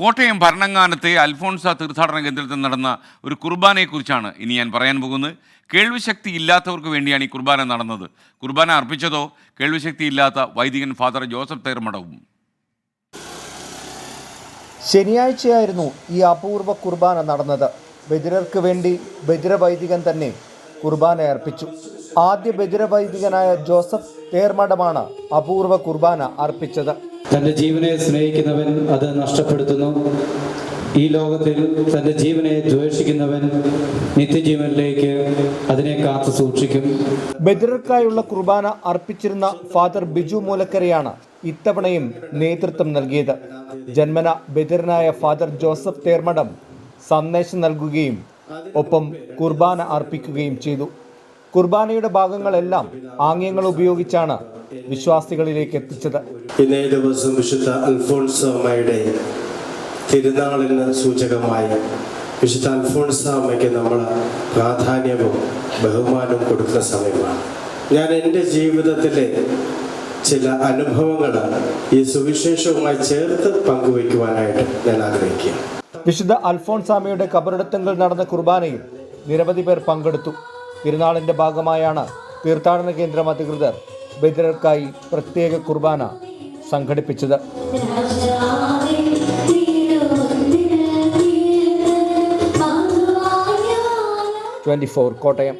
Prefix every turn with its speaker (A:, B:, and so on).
A: കോട്ടയം ഭരണങ്ങാനത്തെ അൽഫോൺസ തീർത്ഥാടന കേന്ദ്രത്തിൽ നടന്ന ഒരു കുർബാനയെക്കുറിച്ചാണ് ഇനി ഞാൻ പറയാൻ പോകുന്നത്. കേൾവിശക്തി ഇല്ലാത്തവർക്ക് വേണ്ടിയാണ് ഈ കുർബാന നടന്നത്. കുർബാന അർപ്പിച്ചതോ കേൾവിശക്തി ഇല്ലാത്ത വൈദികൻ ഫാദർ ജോസഫ് തേർമടവും.
B: ശനിയാഴ്ചയായിരുന്നു ഈ അപൂർവ കുർബാന നടന്നത്. ബദിരർക്ക് വേണ്ടി ബദിര വൈദികൻ തന്നെ കുർബാന അർപ്പിച്ചു. ആദ്യ ബദിര വൈദികനായ ജോസഫ് തേർമഠമാണ് അപൂർവ കുർബാന അർപ്പിച്ചത്.
C: തന്റെ ജീവനെ സ്നേഹിക്കുന്നവൻ അത് നഷ്ടപ്പെടുത്തുന്നു. ഈ ലോകത്തിൽ തന്റെ ജീവനെ ദ്വേഷിക്കുന്നവൻ നിത്യജീവനിലേക്ക് അതിനെ കാത്തു സൂക്ഷിക്കും.
B: ബദിറക്കായുള്ള കുർബാന അർപ്പിച്ചിരുന്ന ഫാദർ ബിജു മൂലക്കരയാണ് ഇത്തവണയും നേതൃത്വം നൽകിയത്. ജന്മന ബദിരനായ ഫാദർ ജോസഫ് തേർമടം സന്ദേശം നൽകുകയും ഒപ്പം കുർബാന അർപ്പിക്കുകയും ചെയ്തു. കുർബാനയുടെ ഭാഗങ്ങളെല്ലാം ആംഗ്യങ്ങൾ ഉപയോഗിച്ചാണ് വിശ്വാസികളിലേക്ക് എത്തിച്ചത്.
D: ഇന്നേ ദിവസം വിശുദ്ധ അൽഫോൺസമ്മയുടെ തിരുനാളിന് സൂചകമായി വിശുദ്ധ അൽഫോൺസമ്മയ്ക്ക് നമ്മൾ പ്രാധാന്യവും ബഹുമാനവും കൊടുക്കുന്ന സമയമാണ്. ഞാൻ എന്റെ ജീവിതത്തിലെ ചില അനുഭവങ്ങൾ ഈ സുവിശേഷവുമായി ചേർത്ത് പങ്കുവയ്ക്കുവാനായിട്ട് ഞാൻ ആഗ്രഹിക്കുക
B: വിശുദ്ധ അൽഫോൺസാമിയുടെ കബറിടത്തങ്ങൾ നടന്ന കുർബാനയിൽ നിരവധി പേർ പങ്കെടുത്തു. തിരുനാളിന്റെ ഭാഗമായാണ് തീർത്ഥാടന കേന്ദ്രം അധികൃതർ ബദിരർക്കായി പ്രത്യേക കുർബാന സംഘടിപ്പിച്ചത്. Twenty four Kottayam.